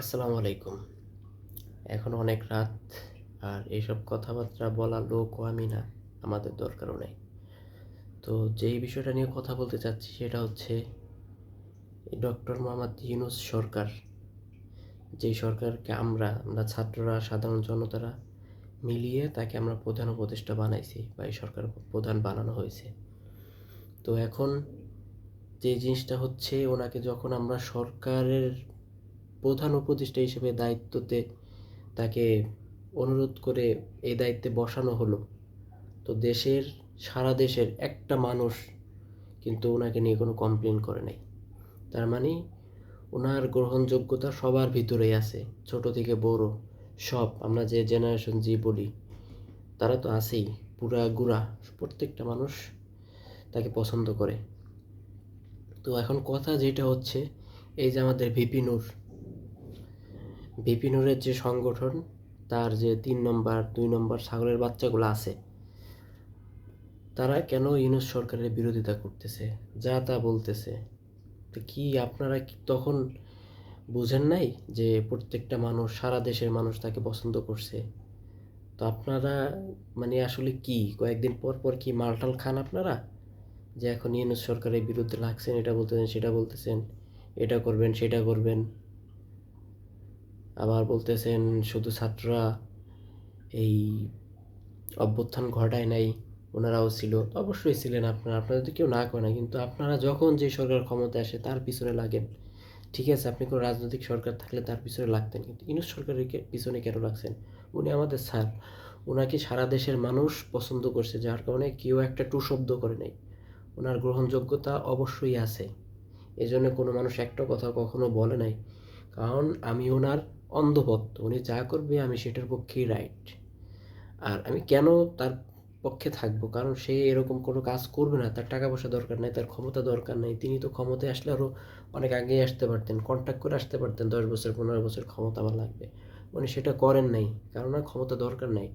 আসসালামু আলাইকুম। এখন অনেক রাত আর এইসব কথাবার্তা বলার লোকও আমি না, আমাদের দরকারও নেই। তো যেই বিষয়টা নিয়ে কথা বলতে চাচ্ছি সেটা হচ্ছে ডক্টর মোহাম্মদ ইউনুস সরকার। যেই সরকারকে আমরা আমরা ছাত্ররা, সাধারণ জনতারা মিলিয়ে তাকে আমরা প্রধান উপদেষ্টা বানাইছি বা এই সরকার প্রধান বানানো হয়েছে। তো এখন যে জিনিসটা হচ্ছে, ওনাকে যখন আমরা সরকারের প্রধান উপদেষ্টা হিসেবে দায়িত্বতে তাকে অনুরোধ করে এই দায়িত্বে বসানো হলো। তো দেশের, সারা দেশের একটা মানুষ কিন্তু ওনাকে নিয়ে কোনো কমপ্লেন করে নাই। তার মানে ওনার গ্রহণযোগ্যতা সবার ভিতরেই আছে, ছোট থেকে বড় সব। আমরা যে জেনারেশন জি বলি, তারা তো আছেই, পুরা গুড়া প্রত্যেকটা মানুষ তাকে পছন্দ করে। তো এখন কথা যেটা হচ্ছে, এই যে আমাদের ভিপি নূর বিপিনুরের যে সংগঠন, তার যে তিন নম্বর, দুই নম্বর ছাগলের বাচ্চাগুলো আছে, তারা কেন ইউনুস সরকারের বিরোধিতা করতেছে? যা তা বলতেছে। তো কি আপনারা তখন বুঝেন নাই যে প্রত্যেকটা মানুষ, সারা দেশের মানুষ তাকে পছন্দ করছে? তো আপনারা মানে আসলে কি? কয়েকদিন পর পর কি মালটাল খান আপনারা? যে এখন ইউনুস সরকারের বিরুদ্ধে লাগছেন, এটা বলতেছেন, সেটা বলতেছেন, এটা করবেন, সেটা করবেন। আবার বলতেছেন, শুধু ছাত্ররা এই অভ্যুত্থান ঘটায় নাই, ওনারাও ছিল। অবশ্যই ছিলেন আপনারা তো কেউ না করে না, কিন্তু আপনারা যখন যে সরকার ক্ষমতা আসে, তার পিছনে লাগেন। ঠিক আছে, আপনি কোনো রাজনৈতিক সরকার থাকলে তার পিছনে লাগতেন, কিন্তু ইনুস সরকারের পিছনে কেন লাগছেন? উনি আমাদের স্যার। ওনাকে সারা দেশের মানুষ পছন্দ করছে, যার কারণে কেউ একটা টু শব্দ করে নেই। ওনার গ্রহণযোগ্যতা অবশ্যই আছে। এজন্য কোনো মানুষ একটা কথা কখনো বলে নাই। কারণ আমি ওনার অন্ধভক্ত উনি যা করবে আমি সেটার পক্ষেই রাইট আর আমি কেন তার পক্ষে থাকব? কারণ সে এরকম কোনো কাজ করবে না, তার টাকা পয়সা দরকার নেই, তার ক্ষমতা দরকার নেই। তিনি তো ক্ষমতায় আসলে আরও অনেক আগেই আসতে পারতেন কন্ট্যাক্ট করে আসতে পারতেন, দশ বছর, পনেরো বছর ক্ষমতা আমার লাগবে। উনি সেটা করেন নাই, কারণ আর ক্ষমতা দরকার নেই।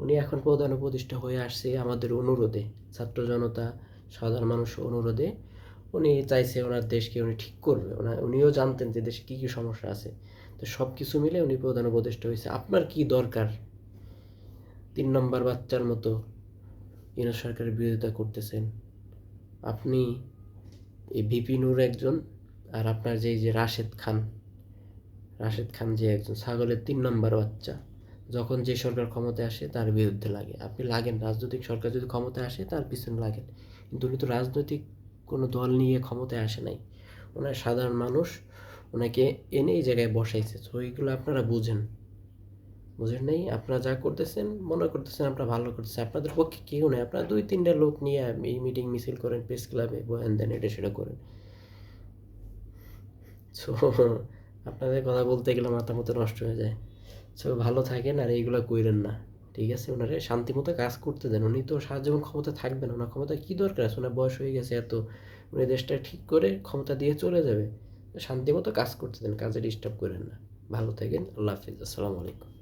উনি এখন প্রধান উপদেষ্টা হয়ে আসছে আমাদের অনুরোধে, ছাত্র জনতা, সাধারণ মানুষ অনুরোধে। উনি চাইছে ওনার দেশকে উনি ঠিক করবে। ওনার উনিও জানতেন যে দেশে কী কী সমস্যা আছে। তো সব কিছু মিলে উনি প্রধান উপদেষ্টা হয়েছে। আপনার কি দরকার? তিন নম্বর বাচ্চার মতো ইউনুস সরকারের বিরোধিতা করতেছেন। আপনি এই ভিপি নূর একজন আর আপনার যে যে রাশেদ খান রাশেদ খান যে একজন, ছাগলের তিন নম্বর বাচ্চা, যখন যে সরকার ক্ষমতায় আসে তার বিরুদ্ধে লাগে। আপনি লাগেন, রাজনৈতিক সরকার যদি ক্ষমতায় আসে তার পিছনে লাগেন। কিন্তু উনি তো রাজনৈতিক কোনো দল নিয়ে ক্ষমতায় আসে নাই। ওনার সাধারণ মানুষ ওনাকে এনে এই জায়গায় বসাইছে। তো এইগুলো আপনারা বুঝেন। বুঝেন নাই? আপনারা যা করতেছেন, মনে করতেছেন, আপনারা ভালো করতেছেন। আপনাদের পক্ষে কেউ নেই। আপনারা দুই, তিনটা লোক নিয়ে এই মিটিং মিছিল করেন প্রেস ক্লাবে বয়ান দেন এটা সেটা করেন। সো আপনাদের কথা বলতে গেলে মাথা মতো নষ্ট হয়ে যায়। সো ভালো থাকেন আর এইগুলো কইরেন না। ঠিক আছে? ওনারে শান্তি মতো কাজ করতে দেন। উনি তো সারা জীবন ক্ষমতা থাকবেন। ওনার ক্ষমতা কী দরকার আছে? ওনার বয়স হয়ে গেছে এত। উনি দেশটা ঠিক করে ক্ষমতা দিয়ে চলে যাবে। শান্তি মতো কাজ করতে দেন, কাজে ডিস্টার্ব করেন না। ভালো থাকেন, আল্লাহ হাফিজ, আসসালামু আলাইকুম।